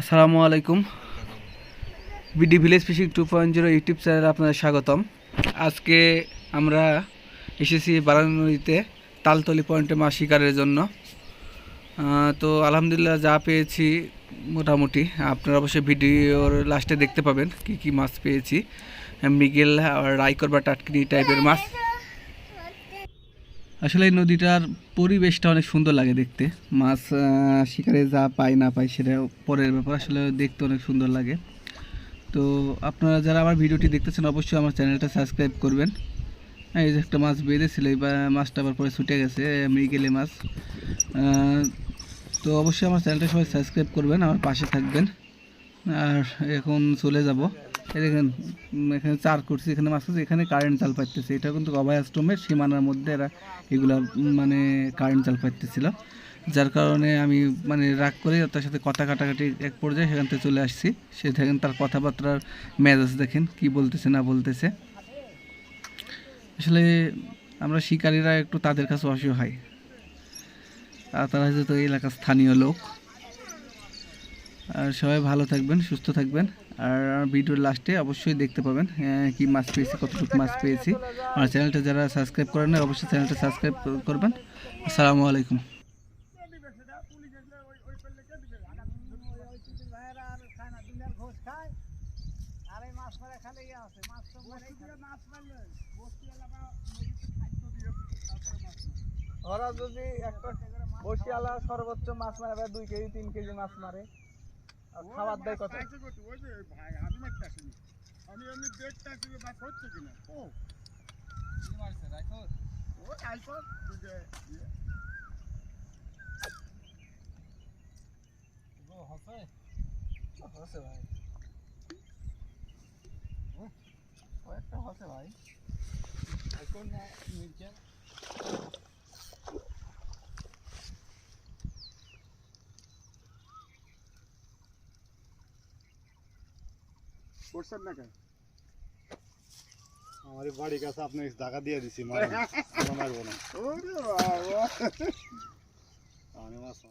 আসসালামু আলাইকুম। BD village fishing two point zero YouTube চ্যানেলে আপনাদের স্বাগতম। আজকে আমরা এসেছি বারান নদীতে তালতলি পয়েন্টে মাছ শিকারের জন্য। তো আলহামদুলিল্লাহ যা পেয়েছি মোটামুটি, আপনারা অবশ্যই ভিডিওর লাস্টে দেখতে পাবেন কি কি মাছ পেয়েছি। মিগেল রাইকর বা টাটকিনি টাইপের মাছ। আসলে এই নদীটার পরিবেশটা অনেক সুন্দর লাগে দেখতে। মাছ শিকারে যা পাই না পাই সেটা পরের ব্যাপার। আসলে দেখতে অনেক সুন্দর লাগে। তো আপনারা যারা আমার ভিডিওটি দেখতেছেন অবশ্যই আমার চ্যানেলটা সাবস্ক্রাইব করবেন। হ্যাঁ, এই যে একটা মাছ বেঁধেছিল এই মাছটা আবার পরে ছুটে গেছে মৃগেলে মাছ। তো অবশ্যই আমার চ্যানেলটা সবাই সাবস্ক্রাইব করবেন আমার পাশে থাকবেন। আর এখন চলে যাব। দেখেন এখানে চার করছি এখানে মাছ আছে, এখানে কারেন্ট জাল পাইতেছে। এটা কিন্তু অভয় আশ্রমের সীমানার মধ্যে এরা এগুলা মানে কারেন্ট জাল পাইতেছিল। যার কারণে আমি মানে রাগ করে তার সাথে কথা কাটাকাটি এক পর্যায়ে সেখান থেকে চলে আসছি। সে দেখেন তার কথাবার্তার মেজাজ দেখেন কি বলতেছে, না বলতেছে। আসলে আমরা শিকারীরা একটু তাদের কাছে অসহায়। আর তারা যেহেতু এলাকার স্থানীয় লোক। আর সবাই ভালো থাকবেন, সুস্থ থাকবেন। আর ভিডিওর লাস্টে অবশ্যই দেখতে পাবেন কি মাছ পেয়েছি, কতটুকু মাছ পেয়েছি। আমার চ্যানেলটা যারা সাবস্ক্রাইব করেন না অবশ্যই চ্যানেলটা সাবস্ক্রাইব করবেন। আসসালামু আলাইকুম। ওরা যদি একটা বসিয়ালা সর্বোচ্চ মাছ মারে দুই কেজি, তিন কেজি মাছ মারে আর খাবার দেয় কত? আমি এমনি দেখতে আসি যে মাছ হচ্ছে কিনা ও ও আইকন দুটো ইয়ে। হচ্ছে ভাই। কয়েকটা হচ্ছে ভাই। এখন না নিচে করছেন না কেন? আমার বাড়ি বাড়ির কাছে আপনি টাকা দিয়ে দিছি মারবো না।